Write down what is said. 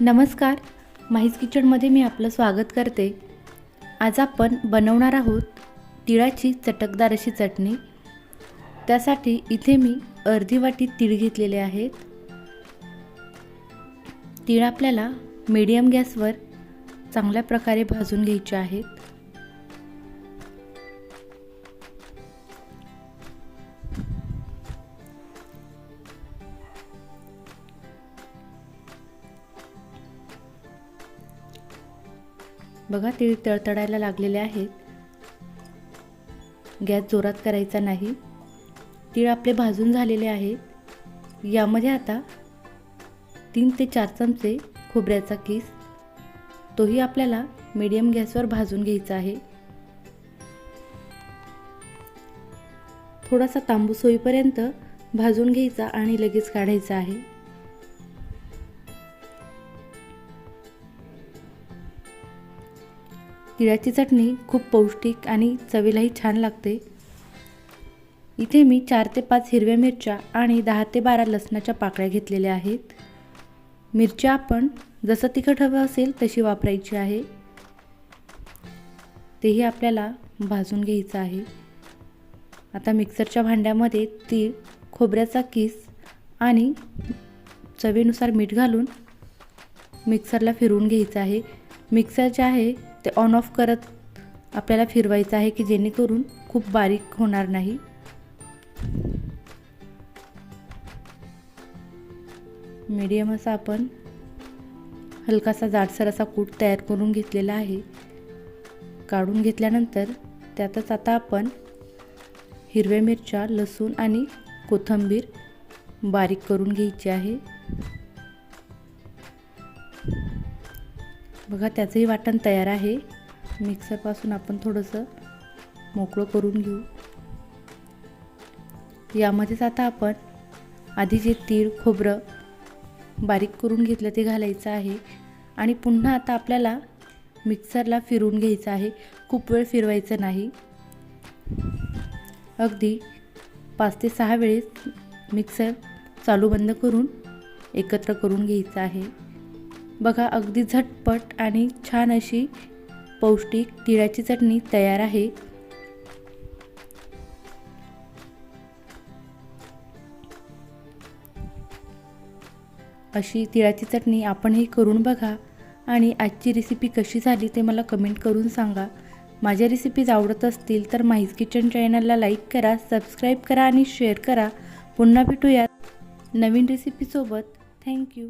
नमस्कार. माहीज किचनमध्ये मी आपलं स्वागत करते. आज आपण बनवणार आहोत तिळाची चटकदार अशी चटणी. त्यासाठी इथे मी अर्धी वाटी तीळ घेतलेले आहेत. तीळ आपल्याला मीडियम गॅसवर चांगल्या प्रकारे भाजून घ्यायचे आहेत. बघा तीळ तळतळायला लागलेले आहेत गॅस जोरात करायचा नाही. तीळ आपले भाजून झालेले आहेत यामध्ये आता तीन ते चार चमचे खोबऱ्याचा किस. तोही आपल्याला मीडियम गॅसवर भाजून घ्यायचा आहे. थोडासा तांबूस होईपर्यंत भाजून घ्यायचा आणि लगेच काढायचा आहे. तिळाची चटणी खूप पौष्टिक आणि चवीलाही छान लागते. इथे मी चार ते पाच हिरव्या मिरच्या आणि दहा ते बारा लसणाच्या पाकळ्या घेतलेल्या आहेत. मिरच्या आपण जसं तिखट हवं असेल तशी वापरायची आहे. तेही आपल्याला भाजून घ्यायचं आहे. आता मिक्सरच्या भांड्यामध्ये तीळ खोबऱ्याचा किस आणि चवीनुसार मीठ घालून मिक्सरला फिरवून घ्यायचं आहे. मिक्सर जे आहे ते ऑन ऑफ करत आपल्याला फिरवायचं आहे की जेणेकरून खूप बारीक होणार नाही. मीडियम असा आपण हलकासा जाडसर असा कूट तयार करून घेतलेला आहे. काढून घेतल्यानंतर त्यातच आता आपण हिरव्या मिरच्या लसूण आणि कोथिंबीर बारीक करून घ्यायची आहे. बघा त्याचंही वाटण तयार आहे. मिक्सरपासून आपण थोडंसं मोकळं करून घेऊ. यामध्येच आता आपण आधी जे तीळ खोबरं बारीक करून घेतलं ते घालायचं आहे आणि पुन्हा आता आपल्याला मिक्सरला फिरून घ्यायचं आहे. खूप वेळ फिरवायचं नाही. अगदी पाच ते सहा वेळेस मिक्सर चालू बंद करून एकत्र करून घ्यायचं आहे. बघा अगदी झटपट आणि छान अशी पौष्टिक तिळाची चटणी तयार आहे. अशी तिळाची चटणी आपणही करून बघा आणि आजची रेसिपी कशी झाली ते मला कमेंट करून सांगा. माझ्या रेसिपीज आवडत असतील तर माहीज किचन चॅनलला लाईक करा सबस्क्राईब करा आणि शेअर करा. पुन्हा भेटूयात नवीन रेसिपीसोबत थँक्यू